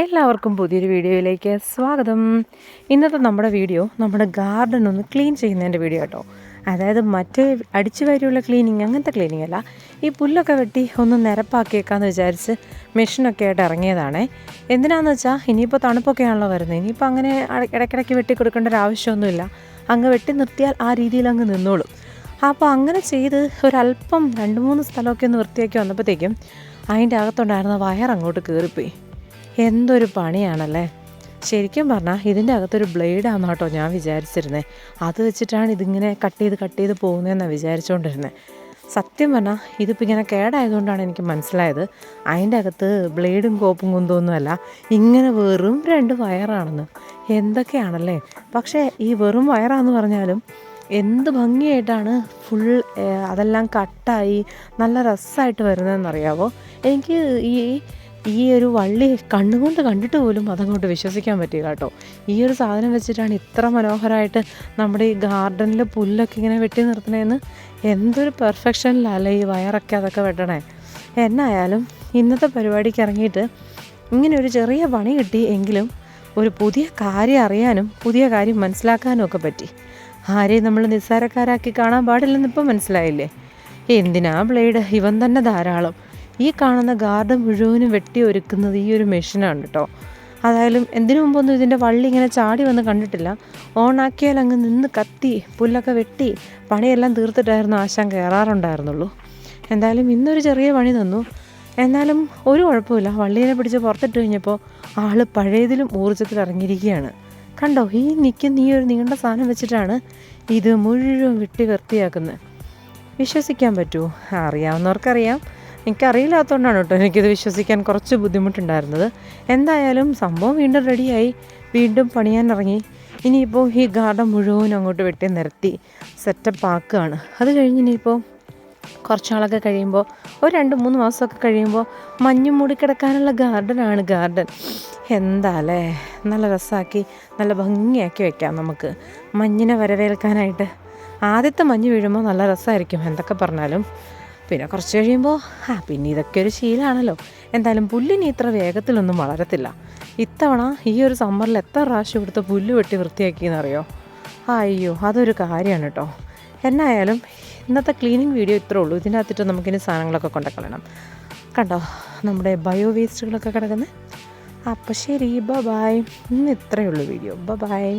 എല്ലാവർക്കും പുതിയൊരു വീഡിയോയിലേക്ക് സ്വാഗതം. ഇന്നത്തെ നമ്മുടെ വീഡിയോ നമ്മുടെ ഗാർഡൻ ഒന്ന് ക്ലീൻ ചെയ്യുന്നതിന്റെ വീഡിയോ കേട്ടോ. അതായത് മറ്റ് അടിച്ചു വാരിയുള്ള ക്ലീനിങ് അങ്ങനത്തെ ക്ലീനിങ് അല്ല. ഈ പുല്ലൊക്കെ വെട്ടി ഒന്ന് നിരപ്പാക്കിയേക്കാന്ന് വിചാരിച്ച് മെഷീനൊക്കെ ആയിട്ട് ഇറങ്ങിയതാണേ. എന്തിനാന്ന് വെച്ചാൽ ഇനിയിപ്പോൾ തണുപ്പൊക്കെയാണല്ലോ വരുന്നത്. ഇനിയിപ്പോൾ അങ്ങനെ ഇടയ്ക്കിടയ്ക്ക് വെട്ടി കൊടുക്കേണ്ട ഒരു ആവശ്യമൊന്നുമില്ല. അങ്ങ് വെട്ടി നിർത്തിയാൽ ആ രീതിയിൽ അങ്ങ് നിന്നോളും. അപ്പോൾ അങ്ങനെ ചെയ്ത് ഒരല്പം രണ്ട് മൂന്ന് സ്ഥലമൊക്കെ ഒന്ന് വൃത്തിയാക്കി വന്നപ്പോഴത്തേക്കും അതിന്റെ അകത്തുണ്ടായിരുന്ന വയർ അങ്ങോട്ട് കയറിപ്പോയി എന്തൊരു പണിയാണല്ലേ? ശരിക്കും പറഞ്ഞാൽ ഇതിന്റെ അകത്തൊരു ബ്ലേഡാണെന്ന് കേട്ടോ ഞാൻ വിചാരിച്ചിരുന്നത് അത് വെച്ചിട്ടാണ് ഇതിങ്ങനെ കട്ട് ചെയ്ത് കട്ട് ചെയ്ത് പോകുന്നതെന്നാണ് വിചാരിച്ചുകൊണ്ടിരുന്നത് സത്യം പറഞ്ഞാൽ ഇതിപ്പോൾ ഇങ്ങനെ കേടായതുകൊണ്ടാണ് എനിക്ക് മനസ്സിലായത്. അതിന്റെ അകത്ത് ബ്ലേഡും കോപ്പും കുന്തമൊന്നുമല്ല ഇങ്ങനെ വെറും രണ്ട് വയറാണെന്ന്. എന്തൊക്കെയാണല്ലേ? പക്ഷേ ഈ വെറും വയറാന്ന് പറഞ്ഞാലും എന്ത് ഭംഗിയായിട്ടാണ് ഫുൾ അതെല്ലാം കട്ടായി നല്ല രസമായിട്ട് വരുന്നതെന്നറിയാവോ? എനിക്ക് ഈ ഈ ഒരു വള്ളി കണ്ണുകൊണ്ട് കണ്ടിട്ട് പോലും അതങ്ങോട്ട് വിശ്വസിക്കാൻ പറ്റില്ല കേട്ടോ. ഈ ഒരു സാധനം വെച്ചിട്ടാണ് ഇത്ര മനോഹരമായിട്ട് നമ്മുടെ ഈ ഗാർഡനിൽ പുല്ലൊക്കെ ഇങ്ങനെ വെട്ടി നിർത്തണേന്ന് എന്തൊരു പെർഫെക്ഷനിലല്ലേ ഈ വയറൊക്കെ അതൊക്കെ വെട്ടണേ. എന്നായാലും ഇന്നത്തെ പരിപാടിക്ക് ഇറങ്ങിയിട്ട് ഇങ്ങനെ ഒരു ചെറിയ പണി കിട്ടി എങ്കിലും ഒരു പുതിയ കാര്യം അറിയാനും പുതിയ കാര്യം മനസ്സിലാക്കാനും ഒക്കെ പറ്റി. ആരെയും നമ്മൾ നിസ്സാരക്കാരാക്കി കാണാൻ പാടില്ലെന്നിപ്പോൾ മനസ്സിലായില്ലേ? എന്തിനാ ബ്ലേഡ്? ഇവൻ തന്നെ ധാരാളം. ഈ കാണുന്ന ഗാർഡൻ മുഴുവനും വെട്ടി ഒരുക്കുന്നത് ഈ ഒരു മെഷീനാണ് കേട്ടോ അതായാലും എന്തിനു മുമ്പൊന്നും ഇതിന്റെ വള്ളി ഇങ്ങനെ ചാടി വന്ന് കണ്ടിട്ടില്ല. ഓണാക്കിയാൽ അങ്ങ് നിന്ന് കത്തി പുല്ലൊക്കെ വെട്ടി പണിയെല്ലാം തീർത്തിട്ടായിരുന്നു ആശാൻ കയറാറുണ്ടായിരുന്നുള്ളൂ എന്തായാലും ഇന്നൊരു ചെറിയ പണി തന്നു. എന്നാലും ഒരു കുഴപ്പമില്ല വള്ളീനെ പിടിച്ച് പുറത്തിട്ട് കഴിഞ്ഞപ്പോൾ ആൾ പഴയതിലും ഊർജത്തിൽ ഇറങ്ങിയിരിക്കുകയാണ്. കണ്ടോ ഈ നിൽക്കുന്ന ഈ ഒരു നീണ്ട സാധനം വെച്ചിട്ടാണ് ഇത് മുഴുവൻ വെട്ടി വൃത്തിയാക്കുന്നത്. വിശ്വസിക്കാൻ പറ്റുമോ? അറിയാവുന്നവർക്കറിയാം. എനിക്കറിയില്ലാത്തതുകൊണ്ടാണ് കേട്ടോ എനിക്കിത് വിശ്വസിക്കാൻ കുറച്ച് ബുദ്ധിമുട്ടുണ്ടായിരുന്നത്. എന്തായാലും സംഭവം വീണ്ടും റെഡിയായി. വീണ്ടും പണിയാൻ ഇറങ്ങി ഇനിയിപ്പോൾ ഈ ഗാർഡൻ മുഴുവൻ അങ്ങോട്ട് വെട്ടി നിരത്തി സെറ്റപ്പ് ആക്കുകയാണ്. അത് കഴിഞ്ഞ് ഇനിയിപ്പോൾ കുറച്ച് നാളൊക്കെ കഴിയുമ്പോൾ ഒരു രണ്ട് മൂന്ന് മാസമൊക്കെ കഴിയുമ്പോൾ മഞ്ഞ് മൂടിക്കിടക്കാനുള്ള ഗാർഡനാണ് ഗാർഡൻ. എന്താല്ലേ നല്ല രസമാക്കി നല്ല ഭംഗിയാക്കി വെക്കാം നമുക്ക്. മഞ്ഞിനെ വരവേൽക്കാനായിട്ട്. ആദ്യത്തെ മഞ്ഞ് വീഴുമ്പോൾ നല്ല രസമായിരിക്കും എന്തൊക്കെ പറഞ്ഞാലും. പിന്നെ കുറച്ച് കഴിയുമ്പോൾ ആ പിന്നെ ഇതൊക്കെ ഒരു ശീലമാണല്ലോ എന്തായാലും പുല്ലിനി ഇത്ര വേഗത്തിലൊന്നും വളരത്തില്ല. ഇത്തവണ ഈ ഒരു സമ്മറിൽ എത്ര പ്രാവശ്യം ഇവിടുത്തെ പുല്ല് വെട്ടി വൃത്തിയാക്കിയെന്നറിയോ? അയ്യോ അതൊരു കാര്യമാണ് കേട്ടോ. എന്നായാലും ഇന്നത്തെ ക്ലീനിങ് വീഡിയോ ഇത്രേ ഉള്ളൂ. ഇതിനകത്തിട്ട് നമുക്കിനി സാധനങ്ങളൊക്കെ കൊണ്ടുകളയണം കണ്ടോ നമ്മുടെ ബയോ വേസ്റ്റുകളൊക്കെ കിടക്കുന്നത് അപ്പോൾ ശരി ബ ബായ് ഇന്ന് ഇത്രയേ ഉള്ളൂ വീഡിയോ. ബ ബായ്